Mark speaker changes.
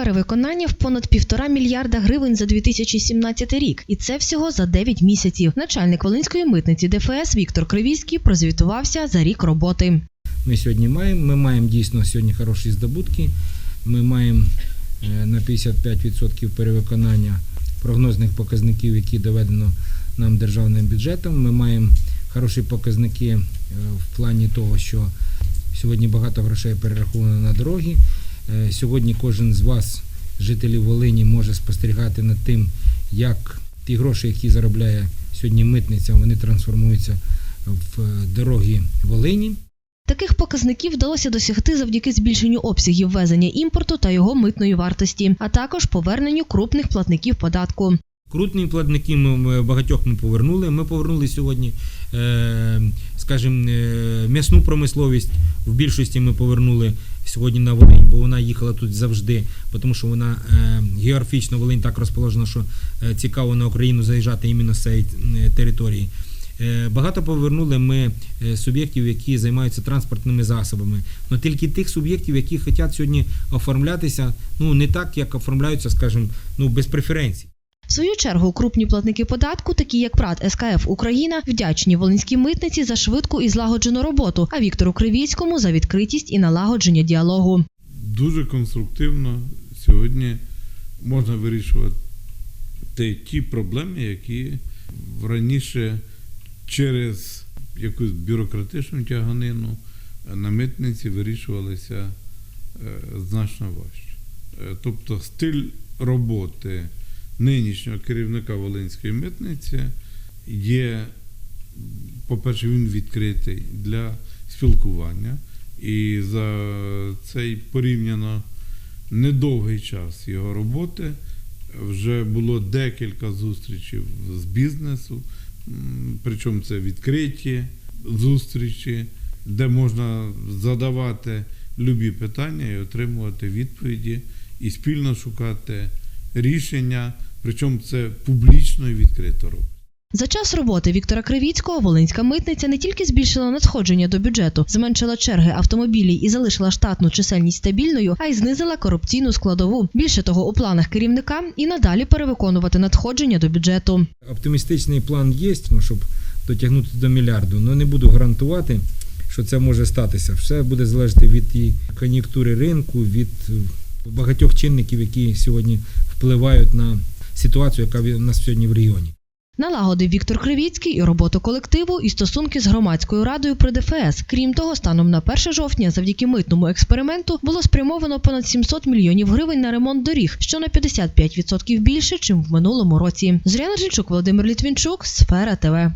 Speaker 1: перевиконання в понад півтора мільярда гривень за 2017 рік, і це всього за 9 місяців. Начальник Волинської митниці ДФС Віктор Кривійський прозвітувався за рік роботи.
Speaker 2: ми сьогодні маємо. Ми маємо дійсно сьогодні хороші здобутки. Ми маємо е, на 55% перевиконання прогнозних показників, які доведено нам державним бюджетом. Ми маємо хороші показники е, в плані того, що сьогодні багато грошей перераховано на дороги. Е, Сьогодні кожен з вас, жителів Волині, може спостерігати над тим, як ті гроші, які заробляє сьогодні митниця, вони трансформуються в е, дороги Волині.
Speaker 1: Таких показників вдалося досягти завдяки збільшенню обсягів ввезення імпорту та його митної вартості, а також поверненню крупних платників податку.
Speaker 2: Крупні платники ми, багатьох ми повернули. Ми повернули сьогодні, е, скажімо, м'ясну промисловість. В більшості ми повернули сьогодні на Волинь, бо вона їхала тут завжди, тому що вона е, географічно Волинь так розположена, що е, цікаво на Україну заїжджати іменно з цієї території. Е, Багато повернули ми суб'єктів, які займаються транспортними засобами. але тільки тих суб'єктів, які хочуть сьогодні оформлятися, ну не так, як оформляються, скажімо, ну без преференцій.
Speaker 1: В свою чергу крупні платники податку, такі як ПРАТ СКФ Україна, вдячні волинській митниці за швидку і злагоджену роботу, а Віктору Кривіцькому за відкритість і налагодження діалогу.
Speaker 3: дуже конструктивно сьогодні можна вирішувати ті проблеми, які раніше через якусь бюрократичну тяганину на митниці вирішувалися е, значно важче. Е, Тобто стиль роботи нинішнього керівника Волинської митниці є, по-перше, він відкритий для спілкування. І за цей порівняно недовгий час його роботи вже було декілька зустрічей з бізнесу, причому це відкриті зустрічі, де можна задавати любі питання і отримувати відповіді, і спільно шукати рішення, причому це публічно і відкрито робить.
Speaker 1: За час роботи Віктора Кривіцького Волинська митниця не тільки збільшила надходження до бюджету, зменшила черги автомобілів і залишила штатну чисельність стабільною, а й знизила корупційну складову. Більше того, у планах керівника і надалі перевиконувати надходження до бюджету.
Speaker 2: Оптимістичний план є, ну, щоб дотягнути до мільярду, але не буду гарантувати, що це може статися. Все буде залежати від і кон'юнктури ринку, від багатьох чинників, які сьогодні впливають на ситуацію, яка в нас сьогодні в регіоні.
Speaker 1: Налагодив Віктор Кривіцький і роботу колективу, і стосунки з громадською радою при ДФС. Крім того, станом на 1 жовтня, завдяки митному експерименту, було спрямовано понад 700 мільйонів гривень на ремонт доріг, що на 55% більше, чим в минулому році. Зоряна Жильчук, Володимир Літвінчук, Сфера ТВ.